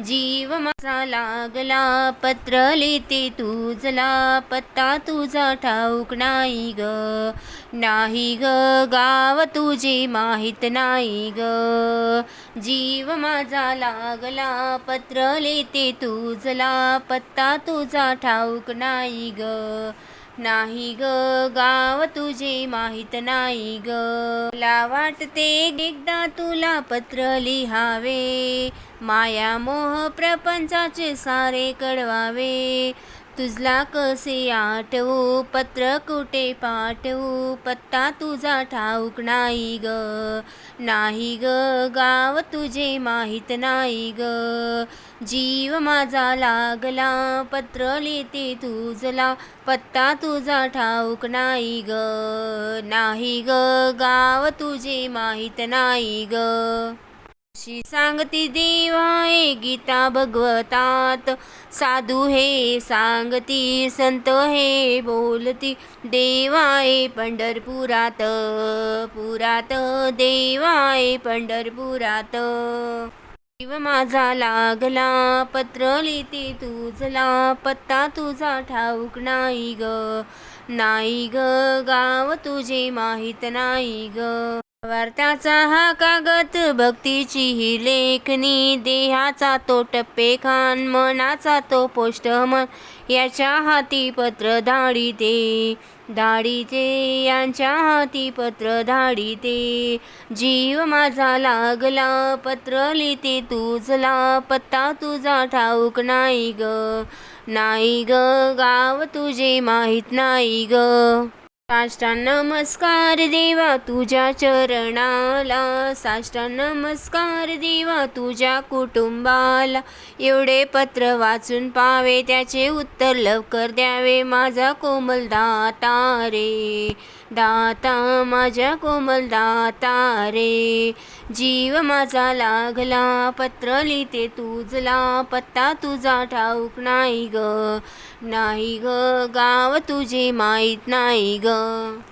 जीव माझा लागला पत्र लिहिते तुझला पत्ता तुझा ठाऊक नाही ग. नाही ग गाव तुझे माहीत नाही ग. जीव माझा लागला पत्र लिहिते तुझला पत्ता तुझा ठाऊक नाही ग. नाही ग गाव तुझे माहीत नाही ग. मला वाटते एकदा तुला पत्र लिहावे. माया मोह प्रपंचाचे सारे कळवावे. तुझला कसे आठवू? पत्र कुठे पाठवू? पत्ता तुझा ठाऊक नाही ग. नाही ग गाव तुझे माहीत नाही ग. जीव माझा लागला पत्र लिहिते तुझला पत्ता तुझा ठाऊक नाही ग नाही ग गाव तुझे माहीत नाही ग. शी सांगती देवाय गीता भगवतात साधू हे सांगती संत हे बोलती देवाय पंढरपुरात पुरात देवाय पंढरपुरात. जीव माझा लागला पत्र लिहिते तुझला पत्ता तुझा ठाऊक नाही ग. नाही ग गाव तुझे माहीत नाही ग. वार्ताचा हा कागद भक्तीची ही लेखनी देहाचा तो टप्पे खान मनाचा तो पोष्टमन याच्या हाती पत्र धाडिते धाडिते यांच्या हाती पत्र दे. जीव माझा लागला पत्र लिहिते तुझला पत्ता तुझा ठाऊक नाही ग नाही ग गाव तुझे माहीत नाही ग. साष्टांग नमस्कार देवा तुझ्या चरणाला. साष्टांग नमस्कार देवा तुझ्या कुटुंबाला. एवढे पत्र वाचून पावे त्याचे उत्तर लवकर द्यावे. माझा कोमल दाता रे दाता माझ्या कोमल दाता रे. जीव माझा लागला पत्र लिहिते तुझला. पत्ता तुझा ठाऊक नाही ग नाही ग. गाव तुझे माहीत नाही ग. 嗯